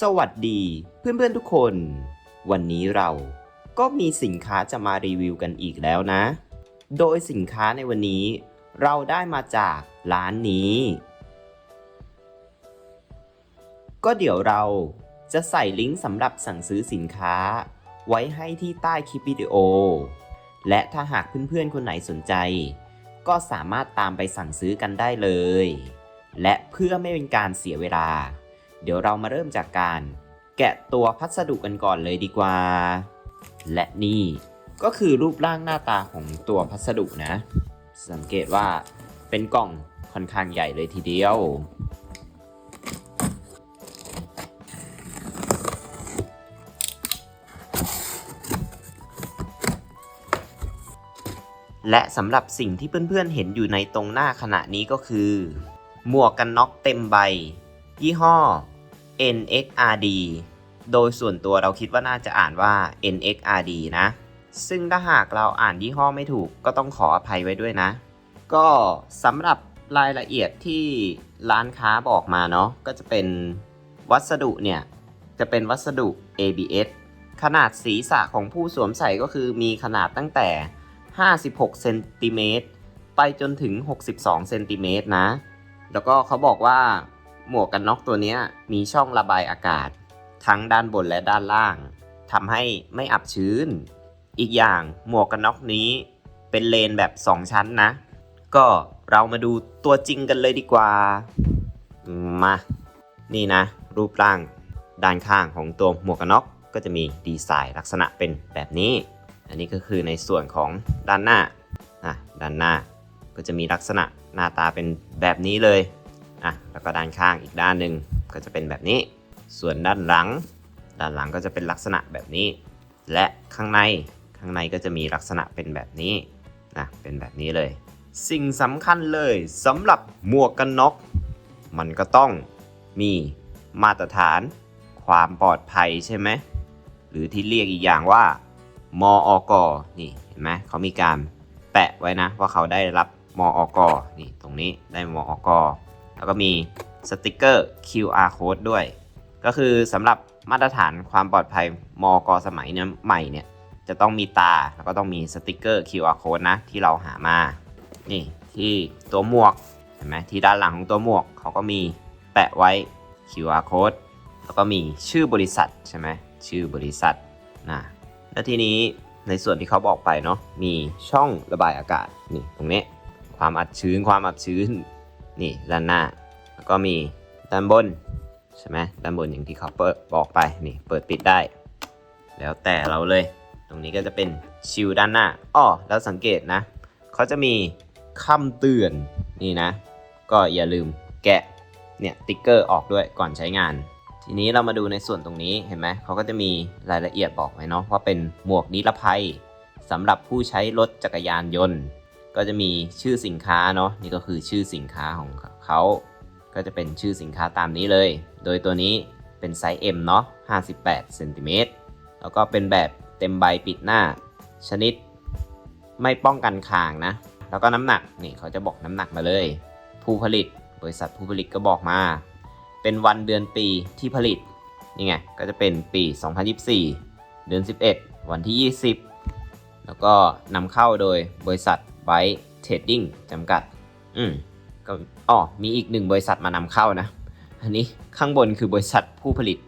สวัสดีเพื่อนๆทุกคน วันนี้เราก็มีสินค้าจะมารีวิวกันอีกแล้วนะ โดยสินค้าในวันนี้ เราได้มาจากร้านนี้ ก็เดี๋ยวเราจะใส่ลิงก์สำหรับสั่งซื้อสินค้า ไว้ให้ที่ใต้คลิปวิดีโอ และถ้าหากเพื่อนๆคนไหนสนใจ ก็สามารถตามไปสั่งซื้อกันได้เลย และเพื่อไม่เป็นการเสียเวลา เดี๋ยวเรามาเริ่มจากการ แกะตัวพัสดุกันก่อนเลยดีกว่า และนี่ก็คือรูปร่างหน้าตาของตัวพัสดุนะ สังเกตว่าเป็นกล่องค่อนข้างใหญ่เลยทีเดียว และสำหรับสิ่งที่เพื่อนๆเห็นอยู่ในตรงหน้าขณะนี้ก็คือ หมวกกันน็อกเต็มใบ ยี่ห้อ NXRD โดยส่วนตัวเราคิดว่าน่าจะอ่านว่า NXRD นะ ซึ่งถ้าหากเราอ่านยี่ห้อไม่ถูกก็ต้องขออภัยไว้ด้วยนะ ก็สำหรับรายละเอียดที่ร้านค้าบอกมาเนาะก็จะเป็นวัสดุเนี่ย จะเป็นวัสดุ ABS ขนาดศีรษะของผู้สวมใส่ก็คือมีขนาดตั้งแต่ 56 เซนติเมตรไปจนถึง 62 เซนติเมตรนะ แล้วก็เขาบอกว่า หมวกกันน็อกตัวนี้มีช่องระบายอากาศ ทั้งด้านบนและด้านล่างทำให้ไม่อับชื้น อีกอย่างหมวกกันน็อกนี้เป็นเลนแบบ 2 ชั้นนะ ก็เรามาดูตัวจริงกันเลยดีกว่า มา นี่นะ รูปร่างด้านข้างของตัวหมวกกันน็อกก็จะมีดีไซน์ลักษณะเป็นแบบนี้ อันนี้ก็คือในส่วนของด้านหน้าอะด้านหน้าก็จะมีลักษณะหน้าตาเป็นแบบนี้เลย อะแล้วก็ด้านข้างอีกด้านหนึ่งก็จะเป็นแบบนี้ ส่วนด้านหลัง ด้านหลังก็จะเป็นลักษณะแบบนี้ และข้างในข้างในก็จะมีลักษณะเป็นแบบนี้นะเป็นแบบนี้เลย สิ่งสำคัญเลยสำหรับหมวกกันน็อกมันก็ต้องมีมาตรฐาน ความปลอดภัยใช่ไหมหรือที่เรียกอีกอย่างว่า มออกนี่เห็นไหมเขามีการแปะไว้นะว่าเขาได้รับมออกนี่ตรงนี้ได้มออก แล้วก็มีสติกเกอร์ QR code ด้วย ก็คือสำหรับมาตรฐานความปลอดภัยมกสมัยเนี้ยใหม่เนี่ยจะต้องมีตาแล้วก็ต้องมีสติกเกอร์ QR code นะที่เราหามา นี่ที่ตัวหมวกเห็นไหมที่ด้านหลังของตัวหมวกเขาก็มีแปะไว้ QR code แล้วก็มีชื่อบริษัทใช่ไหมชื่อบริษัทนะแล้วทีนี้ในส่วนที่เขาบอกไปเนาะมีช่องระบายอากาศนี่ตรงนี้ความอัดชื้นความอับชื้น นี่ด้านหน้า แล้วก็มีด้านบนใช่ไหมด้านบนอย่างที่เขาเปิดบอกไปนี่เปิดปิดได้ แล้วแต่เราเลย ตรงนี้ก็จะเป็นชิลด้านหน้าอ้อแล้วสังเกตนะเขาจะมีคำเตือนนี่นะ ก็อย่าลืมแกะเนี่ยติ๊กเกอร์ออกด้วยก่อนใช้งาน ทีนี้เรามาดูในส่วนตรงนี้เห็นไหมเขาก็จะมีรายละเอียดบอกไว้เนาะว่าเป็นหมวกนิรภัยสำหรับผู้ใช้รถจักรยานยนต์ ก็จะมีชื่อสินค้าเนาะนี่ก็คือชื่อสินค้าของเขาก็จะเป็นชื่อสินค้าตามนี้เลย โดยตัวนี้เป็นไซส์ M เนาะ58เซนติเมตรแล้วก็เป็นแบบเต็มใบปิดหน้า ชนิดไม่ป้องกันคางนะ แล้วก็น้ำหนักนี่เขาจะบอกน้ำหนักมาเลย ผู้ผลิตบริษัทผู้ผลิตก็บอกมา เป็นวันเดือนปีที่ผลิตนี่ไงก็จะเป็นปี 2024 เดือน 11 วันที่ 20 แล้วก็นำเข้าโดยบริษัท ไบเทรดดิ้งจำกัด อืมก็อ๋อมีอีกหนึ่งบริษัทมานำเข้านะ อันนี้ข้างบนคือบริษัทผู้ผลิต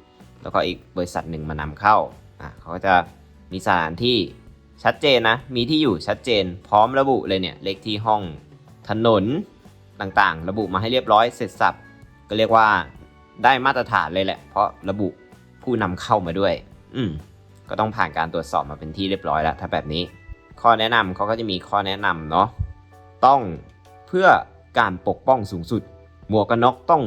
แล้วก็อีกบริษัทหนึ่งมานำเข้าอะเขาก็จะมีสถานที่ชัดเจนนะ มีที่อยู่ชัดเจน พร้อมระบุเลยเนี่ยเลขที่ห้องถนนต่างๆ ระบุมาให้เรียบร้อยเสร็จสับก็เรียกว่าได้มาตรฐานเลยแหละ เพราะระบุผู้นำเข้ามาด้วย อืมก็ต้องผ่านการตรวจสอบมาเป็นที่เรียบร้อยแล้วถ้าแบบนี้ ข้อแนะนำเขาก็จะมีข้อแนะนำเนาะต้องเพื่อการปกป้องสูงสุด หมวกกันน็อกต้อง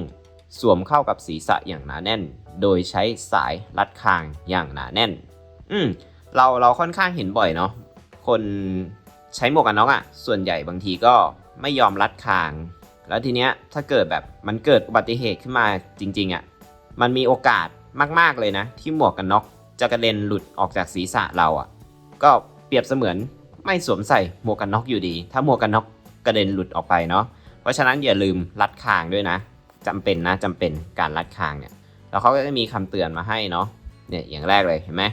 สวมเข้ากับศีรษะอย่างหนาแน่น โดยใช้สายรัดคางอย่างหนาแน่น อืมเราเราค่อนข้างเห็นบ่อยเนาะคนใช้หมวกกันน็อกอะ่ะ ส่วนใหญ่บางทีก็ไม่ยอมรัดคาง แล้วทีเนี้ยถ้าเกิดแบบมันเกิดอุบัติเหตุขึ้นมาจริง ๆอะ่ะมันมีโอกาสมาก ๆ เลยนะ ที่หมวกกันน็อกจะกระเด็นหลุดออกจากศีรษะเราอะ่ะ ก็เปรียบเสมือน ไม่สวมใส่หมวกกันน็อกอยู่ดี ถ้าหมวกกันน็อกกระเด็นหลุดออกไปเนาะเพราะฉะนั้นอย่าลืมรัดคางด้วยนะจำเป็นนะจำเป็นการรัดคางเนี่ยแล้วเขาก็จะมีคำเตือนมาให้เนาะเนี่ยอย่างแรกเลยเห็นไหม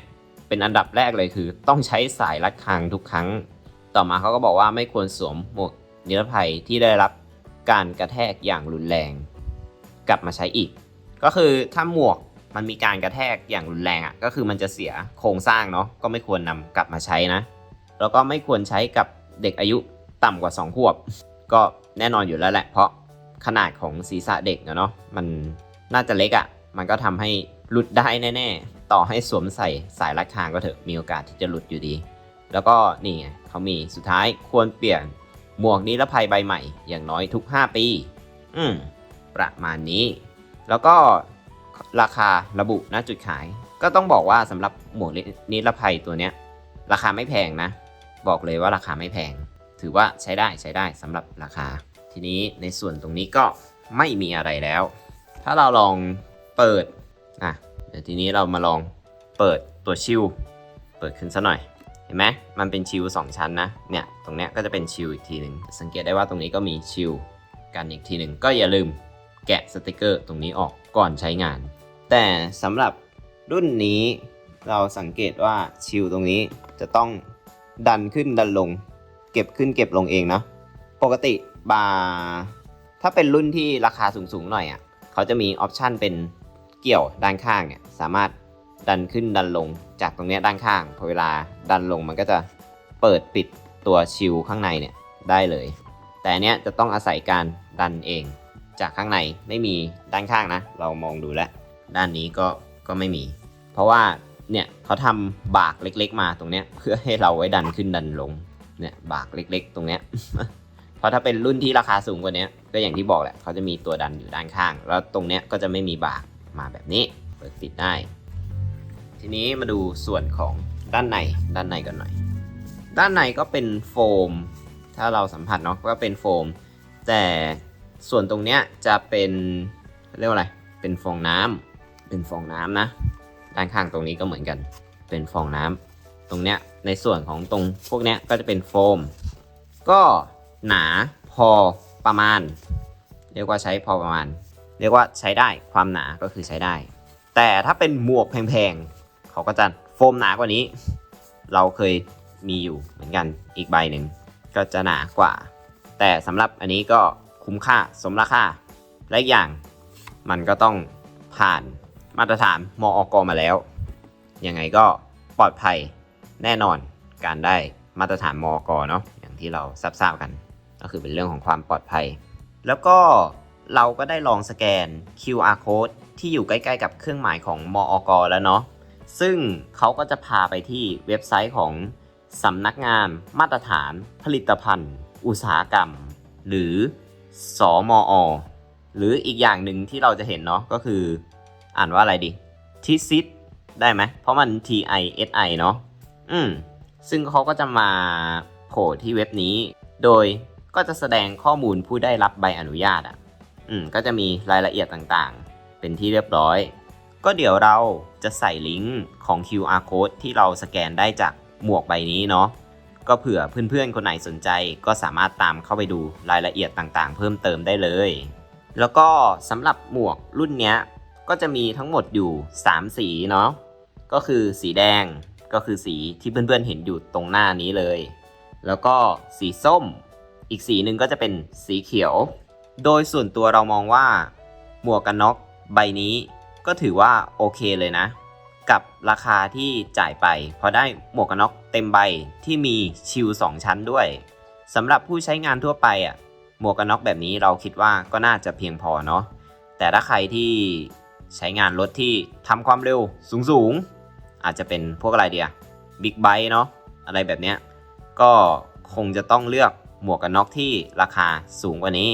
เป็นอันดับแรกเลยคือ ต้องใช้สายรัดคางทุกครั้ง ต่อมาเขาก็บอกว่าไม่ควรสวมหมวกนิรภัยที่ได้รับการกระแทกอย่างรุนแรง กลับมาใช้อีก ก็คือถ้าหมวกมันมีการกระแทกอย่างรุนแรงอะ่ะก็คือมันจะเสียโครงสร้างเนาะก็ไม่ควรนำกลับมาใช้นะ แล้วก็ไม่ควรใช้กับเด็กอายุต่ำกว่า 2 ขวบ ก็แน่นอนอยู่แล้วแหละ เพราะขนาดของศีรษะเด็กเนาะมันน่าจะเล็กอะ่ะ มันก็ทำให้หลุดได้แน่ๆ ต่อให้สวมใส่สายรัดคางก็เถอะมีโอกาสที่จะหลุดอยู่ดี แล้วก็นี่ไงเขามีสุดท้ายควรเปลี่ยนหมวกนิรภัยใบใหม่อย่างน้อยทุก 5 ปี อืมประมาณนี้ แล้วก็ราคาระบุณจุดขาย ก็ต้องบอกว่าสำหรับหมวกนิรภัยตัวเนี้ย ราคาไม่แพงนะ บอกเลยว่าราคาไม่แพง ถือว่าใช้ได้ใช้ได้สำหรับราคา ทีนี้ในส่วนตรงนี้ก็ไม่มีอะไรแล้ว ถ้าเราลองเปิดอะเดี๋ยวทีนี้เรามาลองเปิดตัวชิลเปิดขึ้นซะหน่อยเห็นไหมมันเป็นชิลสองชั้นนะเนี่ยตรงเนี้ยก็จะเป็นชิลอีกทีหนึ่งสังเกตได้ว่าตรงนี้ก็มีชิลกันอีกทีหนึ่งก็อย่าลืมแกะสติกเกอร์ตรงนี้ออกก่อนใช้งาน แต่สำหรับรุ่นนี้เราสังเกตว่าชิลตรงนี้จะต้อง ดันขึ้นดันลง เก็บขึ้นเก็บลงเองเนาะปกติบาร์ถ้าเป็นรุ่นที่ราคาสูงๆหน่อยอะเขาจะมีออปชันเป็นเกี่ยวด้านข้างเนี่ยสามารถดันขึ้นดันลงจากตรงเนี้ยด้านข้างพอเวลาดันลงมันก็จะเปิดปิดตัวชิลข้างในเนี่ยได้เลย แต่อันเนี้ยจะต้องอาศัยการดันเอง จากข้างในไม่มีด้านข้างนะ เรามองดูแล้วด้านนี้ก็ก็ไม่มี เพราะว่า เนี่ยเขาทำบากเล็ก ๆ มาตรงเนี้ยเพื่อให้เราไว้ดันขึ้นดันลงเนี่ยบากเล็ก ๆ ตรงเนี้ยเพราะถ้าเป็นรุ่นที่ราคาสูงกว่านี้ก็อย่างที่บอกแหละเขาจะมีตัวดันอยู่ด้านข้าง แล้วตรงเนี้ยก็จะไม่มีบากมาแบบนี้เปิดติดได้ ทีนี้มาดูส่วนของด้านในด้านในกันหน่อย ด้านในก็เป็นโฟม ถ้าเราสัมผัสเนาะก็เป็นโฟม แต่ส่วนตรงเนี้ยจะเป็นเรียกว่าอะไรเป็นฟองน้ำเป็นฟองน้ำนะ ด้านข้างตรงนี้ก็เหมือนกัน เป็นฟองน้ำตรงเนี้ยในส่วนของตรงพวกเนี้ยก็จะเป็นโฟม ก็หนาพอประมาณ เรียกว่าใช้พอประมาณ เรียกว่าใช้ได้ความหนาก็คือใช้ได้ แต่ถ้าเป็นหมวกแพงๆเขาก็จะโฟมหนากว่านี้ เราเคยมีอยู่เหมือนกันอีกใบหนึ่งก็จะหนากว่า แต่สำหรับอันนี้ก็คุ้มค่าสมราคาและอีกอย่างมันก็ต้องผ่าน มาตรฐานมออกมาแล้ว ยังไงก็ปลอดภัยแน่นอนการได้มาตรฐานมอกเนาะอย่างที่เราทราบกัน ก็คือเป็นเรื่องของความปลอดภัย แล้วก็เราก็ได้ลองสแกน QR code ที่อยู่ใกล้ๆ กับเครื่องหมายของมออกแล้วเนาะซึ่งเขาก็จะพาไปที่เว็บไซต์ของสำนักงานมาตรฐานผลิตภัณฑ์ อุตสาหกรรม หรือสอมอ หรืออีกอย่างหนึ่งที่เราจะเห็นเนาะก็คือ อ่านว่าอะไรดีทิซิตได้ไหม เพราะมัน T I S I เนาะอืม ซึ่งเขาก็จะมาโผล่ที่เว็บนี้ โดยก็จะแสดงข้อมูลผู้ได้รับใบอนุญาตอะ อืม ก็จะมีรายละเอียดต่างๆ เป็นที่เรียบร้อย ก็เดี๋ยวเราจะใส่ลิงก์ของ QR code ที่เราสแกนได้จากหมวกใบนี้เนาะ ก็เผื่อเพื่อนๆ คนไหนสนใจก็สามารถตามเข้าไปดูรายละเอียดต่างๆ เพิ่มเติมได้เลย แล้วก็สำหรับหมวกรุ่นเนี้ย ก็จะมีทั้งหมดอยู่ 3 สีเนาะก็คือสีแดงก็คือสีที่เพื่อนๆเห็นอยู่ตรงหน้านี้เลย แล้วก็สีส้ม อีกสีหนึ่งก็จะเป็นสีเขียว โดยส่วนตัวเรามองว่า หมวกกันน็อกใบนี้ก็ถือว่าโอเคเลยนะ กับราคาที่จ่ายไปเพราะได้หมวกกันน็อกเต็มใบที่มีชิล2ชั้นด้วยสำหรับผู้ใช้งานทั่วไปอะหมวกกันน็อกแบบนี้เราคิดว่าก็น่าจะเพียงพอเนาะแต่ถ้าใครที่ ใช้งานรถที่ทำความเร็วสูงๆอาจจะเป็นพวกอะไรเดียบิ๊กไบค์เนาะอะไรแบบเนี้ยก็คงจะต้องเลือกหมวกกันน็อกที่ราคาสูงกว่านี้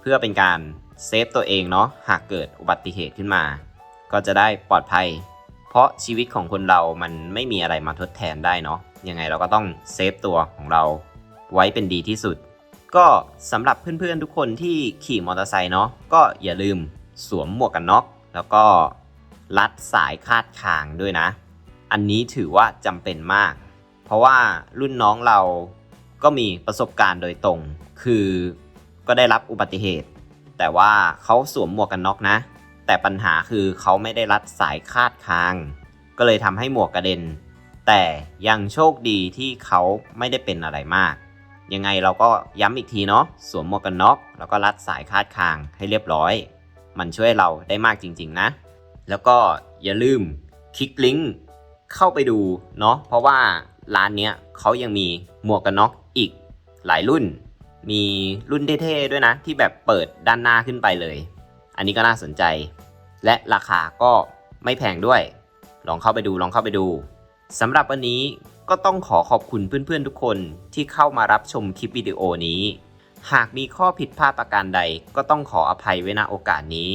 เพื่อเป็นการเซฟตัวเองเนาะหากเกิดอุบัติเหตุขึ้นมา ก็จะได้ปลอดภัย เพราะชีวิตของคนเรามันไม่มีอะไรมาทดแทนได้เนาะยังไงเราก็ต้องเซฟตัวของเราไว้เป็นดีที่สุด ก็สำหรับเพื่อนๆทุกคนที่ขี่มอเตอร์ไซค์เนาะก็อย่าลืมสวมหมวกกันน็อก แล้วก็รัดสายคาดคางด้วยนะ อันนี้ถือว่าจำเป็นมาก เพราะว่ารุ่นน้องเราก็มีประสบการณ์โดยตรง คือก็ได้รับอุบัติเหตุ แต่ว่าเขาสวมหมวกกันน็อกนะ แต่ปัญหาคือเขาไม่ได้รัดสายคาดคาง ก็เลยทำให้หมวกกระเด็น แต่ยังโชคดีที่เขาไม่ได้เป็นอะไรมาก ยังไงเราก็ย้ำอีกทีเนาะ สวมหมวกกันน็อกแล้วก็รัดสายคาดคางให้เรียบร้อย มันช่วยเราได้มากจริง ๆ นะ แล้วก็อย่าลืมคลิกลิงก์เข้าไปดูเนาะเพราะว่าร้านเนี้ยเขายังมีหมวกกันน็อกอีกหลายรุ่น มีรุ่นเท่ๆด้วยนะ ที่แบบเปิดด้านหน้าขึ้นไปเลย อันนี้ก็น่าสนใจ และราคาก็ไม่แพงด้วย ลองเข้าไปดูลองเข้าไปดูสำหรับวันนี้ก็ต้องขอขอบคุณเพื่อนๆทุกคนที่เข้ามารับชมคลิปวิดีโอนี้ หากมีข้อผิดพลาดประการใดก็ต้องขออภัยไว้ณโอกาสนี้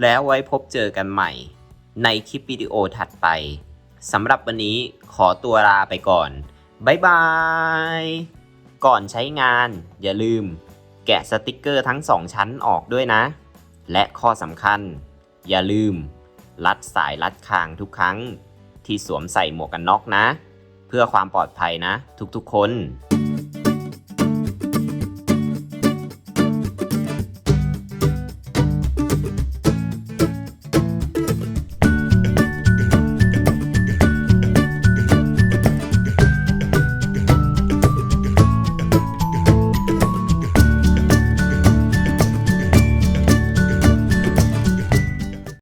แล้วไว้พบเจอกันใหม่ ในคลิปวิดีโอถัดไปสำหรับวันนี้ขอตัวลาไปก่อน บ๊ายบาย ก่อนใช้งาน อย่าลืม แกะสติกเกอร์ทั้ง2ชั้นออกด้วยนะ และข้อสำคัญ อย่าลืม รัดสายรัดคางทุกครั้ง ที่สวมใส่หมวกกันน็อกนะ เพื่อความปลอดภัยนะ ทุกๆคน